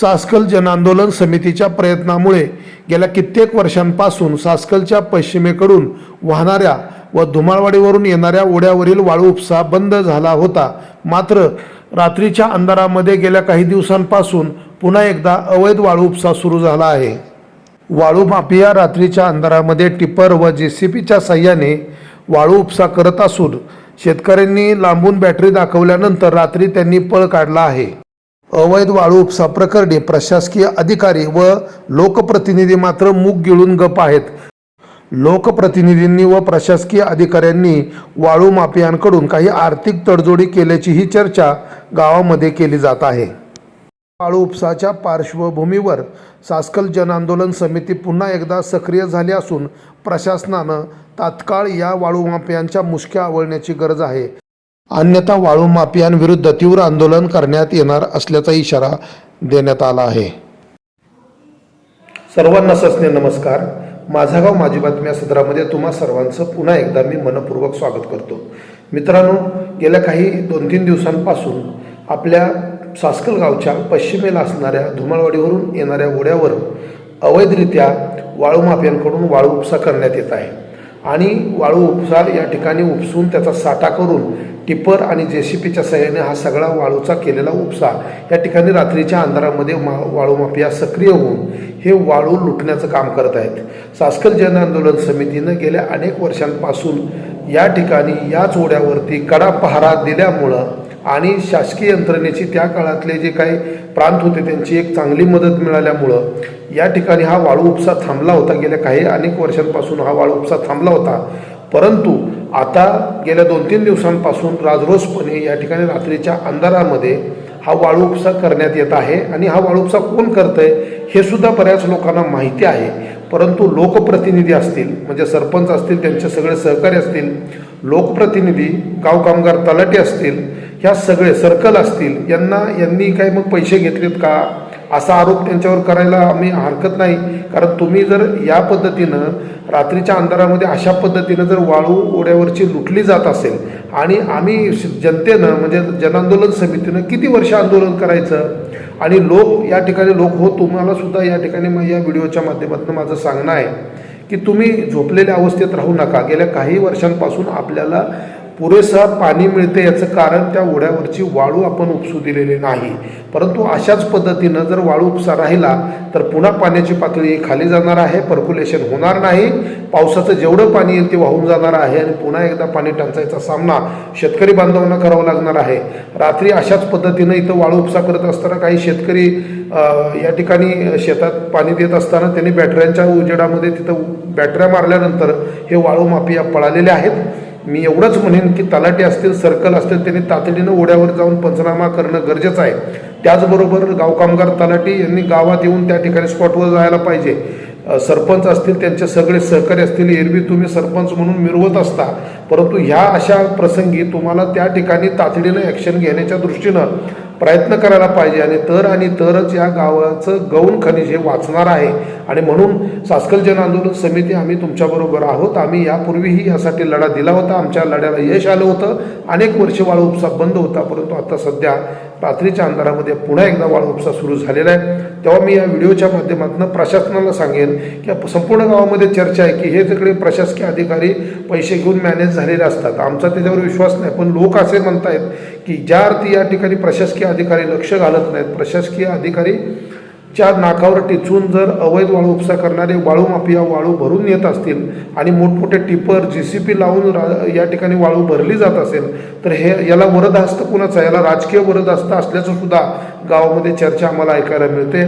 सासकल जनआंदोलन समितीच्या प्रयत्नामुळे गेल्या कित्येक वर्षांपासून सासकलच्या पश्चिमेकडून वाहणाऱ्या व धुमाळवाडीवरून येणाऱ्या ओढ्यावरील वाळू उपसा बंद झाला होता. मात्र रात्रीच्या अंधारामध्ये गेल्या काही दिवसांपासून पुन्हा एकदा अवैध वाळू उपसा सुरू झाला आहे. वाळू माफिया रात्रीच्या अंधारामध्ये टिपर व जे सी पीच्या साह्याने वाळू उपसा करत असून शेतकऱ्यांनी लांबून बॅटरी दाखवल्यानंतर रात्री त्यांनी पळ काढला आहे. अवैध वाळू उपसा प्रकरणी प्रशासकीय अधिकारी व लोकप्रतिनिधी मात्र मूग गिळून गप आहेत. लोकप्रतिनिधींनी व प्रशासकीय अधिकाऱ्यांनी वाळू माफियांकडून काही आर्थिक तडजोडी केल्याचीही चर्चा गावामध्ये केली जात आहे. वाळू उपसाच्या पार्श्वभूमीवर सासकल जनआंदोलन समिती पुन्हा एकदा सक्रिय झाली असून प्रशासनानं तात्काळ या वाळू माफियांच्या मुसक्या आवळण्याची गरज आहे. अन्यथा वाळू माफियांविरुद्ध तीव्र आंदोलन करण्यात येणार असल्याचा इशारा देण्यात आला आहे. सर्वांना सस्ने नमस्कार. माझा गाव माझी बातम्या सदरामध्ये सत्रामध्ये तुम्हा सर्वांचं पुन्हा एकदा मी मनपूर्वक स्वागत करतो. मित्रांनो गेल्या काही दोन तीन दिवसांपासून आपल्या सासकल गावच्या पश्चिमेला असणाऱ्या धुमाळवाडीवरून येणाऱ्या ओढ्यावर अवैधरित्या वाळू माफियांकडून वाळू उपसा करण्यात येत आहे. आणि वाळू उपसार या ठिकाणी उपसून त्याचा साठा करून टिपर आणि जे सी पीच्या सहाय्याने हा सगळा वाळूचा केलेला उपसा या ठिकाणी रात्रीच्या अंधारामध्ये मा वाळू माफिया सक्रिय होऊन हे वाळू लुटण्याचं काम करत आहेत. सासकर जन आंदोलन समितीनं गेल्या अनेक वर्षांपासून या ठिकाणी याच ओढ्यावरती कडा पहारा दिल्यामुळं आणि शासकीय यंत्रणेची त्या काळातले जे काही प्रांत होते त्यांची एक चांगली मदत मिळाल्यामुळं या ठिकाणी हा वाळू उपसा थांबला होता. गेल्या काही अनेक वर्षांपासून हा वाळू उपसा थांबला होता. परंतु आता गेल्या दोन तीन दिवसांपासून राजरोसपणे या ठिकाणी रात्रीच्या अंधारामध्ये हा वाळू उपसा करण्यात येत आहे. आणि हा वाळू उपसा कोण करतंय हे सुद्धा बऱ्याच लोकांना माहिती आहे. परंतु लोकप्रतिनिधी असतील म्हणजे सरपंच असतील त्यांचे सगळे सहकारी असतील लोकप्रतिनिधी गाव कामगार तलाठी असतील ह्या सगळे सर्कल असतील यांना यांनी काही मग पैसे घेतलेत का? असा आरोप त्यांच्यावर करायला आम्ही हरकत नाही. कारण तुम्ही जर या पद्धतीनं रात्रीच्या अंधारामध्ये अशा पद्धतीनं जर वाळू ओढ्यावरची लुटली जात असेल आणि आम्ही जनतेनं म्हणजे जनआंदोलन समितीनं किती वर्ष आंदोलन करायचं? आणि लोक या ठिकाणी लोक हो तुम्हाला सुद्धा या ठिकाणी मग या व्हिडिओच्या माध्यमातून माझं सांगणं आहे की तुम्ही झोपलेल्या अवस्थेत राहू नका. गेल्या काही वर्षांपासून आपल्याला पुरेसा पाणी मिळते याचं कारण त्या ओढ्यावरची वाळू आपण उपसू दिलेली नाही. परंतु अशाच पद्धतीनं जर वाळू उपसा राहिला तर पुन्हा पाण्याची पातळी खाली जाणार आहे पर्क्युलेशन होणार नाही पावसाचं जेवढं पाणी येईल ते वाहून जाणार आहे आणि पुन्हा एकदा पाणी टंचाईचा सामना शेतकरी बांधवांना करावा लागणार आहे. रात्री अशाच पद्धतीनं इथं वाळू उपसा करत असताना काही शेतकरी या ठिकाणी शेतात पाणी देत असताना त्यांनी बॅटऱ्यांच्या उजेडामध्ये तिथं बॅटऱ्या मारल्यानंतर हे वाळू माफिया पळालेले आहेत. मी एवढंच म्हणेन की तलाटे असतील सर्कल असतील त्यांनी तातडीनं ओढ्यावर जाऊन पंचनामा करणं गरजेचं आहे. त्याचबरोबर गावकामगार तलाठी यांनी गावात येऊन त्या ठिकाणी स्पॉटवर जायला पाहिजे. सरपंच असतील त्यांचे सगळे सहकारी असतील एरवी तुम्ही सरपंच म्हणून मिरवत असता परंतु ह्या अशा प्रसंगी तुम्हाला त्या ठिकाणी तातडीनं ॲक्शन घेण्याच्या दृष्टीनं प्रयत्न करायला पाहिजे. आणि तर आणि तरच या गावाचं गौण खनिज हे वाचणार आहे. आणि म्हणून सासकल जन आंदोलन समिती आम्ही तुमच्याबरोबर आहोत. आम्ही यापूर्वीही यासाठी लढा दिला होता. आमच्या लढ्याला यश आलं होतं. अनेक वर्षे वाळू उपसा बंद होता. परंतु आता सध्या रात्रीच्या अंधारामध्ये पुन्हा एकदा वाळू उपसा सुरू झालेला आहे. तेव्हा मी या व्हिडिओच्या माध्यमातून प्रशासनाला सांगेन की संपूर्ण गावामध्ये चर्चा आहे की हे सगळे प्रशासकीय अधिकारी पैसे घेऊन मॅनेज झालेले असतात. आमचा त्याच्यावर विश्वास नाही. पण लोक असे म्हणतायत की ज्या अर्थी या ठिकाणी प्रशासकीय अधिकारी लक्ष घालत नाहीत प्रशासकीय अधिकारी च्या नाकावर टिचून जर अवैध वाळू उपसा करणारे वाळू माफिया वाळू भरून येत असतील आणि मोठमोठे टिपर जी सी पी लावून रा या ठिकाणी वाळू भरली जात असेल तर हे याला वरदहस्त कुणाचं आहे? याला राजकीय वरदहस्त असल्याचं सुद्धा गावामध्ये चर्चा आम्हाला ऐकायला मिळते.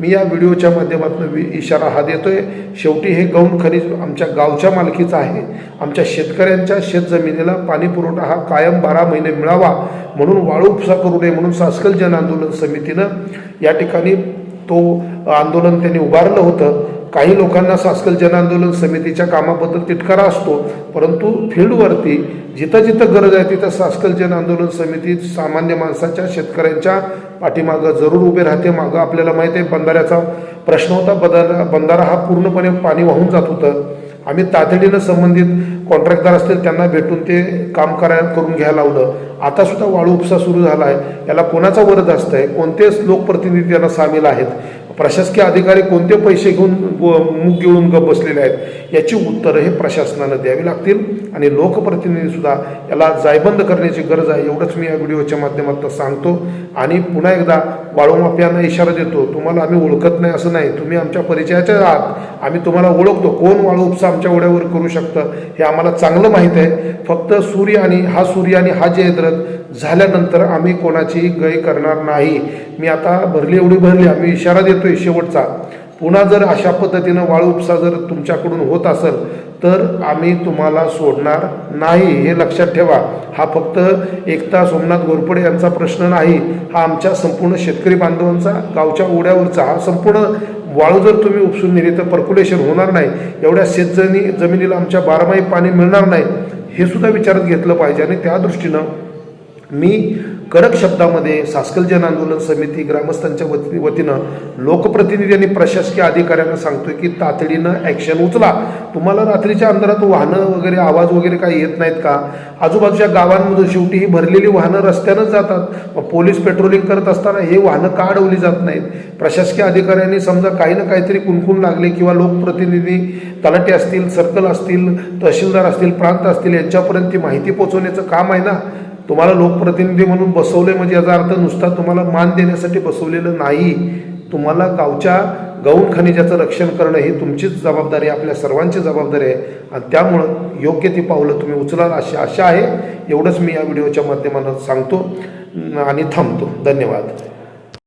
मी या व्हिडिओच्या माध्यमातून वि इशारा हा देतो आहे शेवटी हे गौण खनिज आमच्या गावच्या मालकीचं आहे. आमच्या शेतकऱ्यांच्या शेतजमिनीला पाणी पुरवठा हा कायम बारा महिने मिळावा म्हणून वाळू उपसा करू नये म्हणून सासकल जन आंदोलन समितीनं या ठिकाणी तो आंदोलन त्यांनी उभारलं होतं. काही लोकांना सासकल जन आंदोलन समितीच्या कामाबद्दल तिटकारा असतो परंतु फील्डवरती जिथं जिथं गरज आहे तिथं सासकल जन आंदोलन समिती सामान्य माणसाच्या शेतकऱ्यांच्या पाठीमागं जरूर उभे राहते. मागं आपल्याला माहीत आहे बंधाऱ्याचा प्रश्न होता बंधारा बंधारा हा पूर्णपणे पाणी वाहून जात होतं. आम्ही तातडीनं संबंधित कॉन्ट्रॅक्टदार असतील त्यांना भेटून ते काम करायला करून घ्यायला लावलं. आता सुद्धा वाळू उपसा सुरू झाला आहे याला कोणाचा वरद असतं आहे कोणतेच लोकप्रतिनिधी याला सामील आहेत? प्रशासकीय अधिकारी कोणते पैसे घेऊन व- मुग गिळून गप बसलेले आहेत? याची उत्तरं हे प्रशासनानं द्यावी लागतील आणि लोकप्रतिनिधीसुद्धा याला जायबंद करण्याची गरज आहे. एवढंच मी या व्हिडिओच्या माध्यमातून सांगतो. आणि पुन्हा एकदा वाळूमाफियांना इशारा देतो तुम्हाला आम्ही ओळखत नाही असं नाही. तुम्ही आमच्या परिचयाच्या आहात. आम्ही तुम्हाला ओळखतो. कोण वाळू उपसा आमच्या ओढ्यावर करू शकतं? हे आम्हाला चांगलं माहीत आहे. फक्त सूर्य आणि हा सूर्य आणि हा जयद्रथ झाल्यानंतर आम्ही कोणाची गय करणार नाही. मी आता भरली एवढी भरली आम्ही इशारा देतोय शेवटचा. पुन्हा जर अशा पद्धतीनं वाळू उपसा जर तुमच्याकडून होत असेल तर आम्ही तुम्हाला सोडणार नाही हे लक्षात ठेवा. हा फक्त एकता सोमनाथ घोरपडे यांचा प्रश्न नाही. हा आमच्या संपूर्ण शेतकरी बांधवांचा गावच्या ओढ्यावरचा हा संपूर्ण वाळू जर तुम्ही उपसून नेली तर पर्क्युलेशन होणार नाही. एवढ्या शेतजनी जमिनीला आमच्या बारमाही पाणी मिळणार नाही. हे सुद्धा विचारात घेतलं पाहिजे आणि त्या दृष्टीनं मी कडक शब्दामध्ये सास्कल जन आंदोलन समिती ग्रामस्थांच्या वती वतीनं लोकप्रतिनिधी आणि प्रशासकीय अधिकाऱ्यांना सांगतोय की तातडीनं ॲक्शन उचला. तुम्हाला रात्रीच्या अंधारात वाहनं वगैरे आवाज वगैरे काही येत नाहीत का? आजूबाजूच्या गावांमधून शेवटी ही भरलेली वाहनं रस्त्यानंच जातात. पोलीस पेट्रोलिंग करत असताना हे वाहनं का अडवली जात नाहीत? प्रशासकीय अधिकाऱ्यांनी समजा काही ना काहीतरी कुणकुण लागले किंवा लोकप्रतिनिधी तलाटे असतील सर्कल असतील तहसीलदार असतील प्रांत असतील यांच्यापर्यंत ती माहिती पोहोचवण्याचं काम आहे ना? तुम्हाला लोकप्रतिनिधी म्हणून बसवले म्हणजे याचा अर्थ नुसता तुम्हाला मान देण्यासाठी बसवलेलं नाही. तुम्हाला गावच्या गौण खनिजाचं रक्षण करणं ही तुमचीच जबाबदारी आपल्या सर्वांची जबाबदारी आहे. आणि त्यामुळं योग्य ती पावलं तुम्ही उचलाल अशी आशा आहे. एवढंच मी या व्हिडिओच्या माध्यमानं सांगतो आणि थांबतो. धन्यवाद.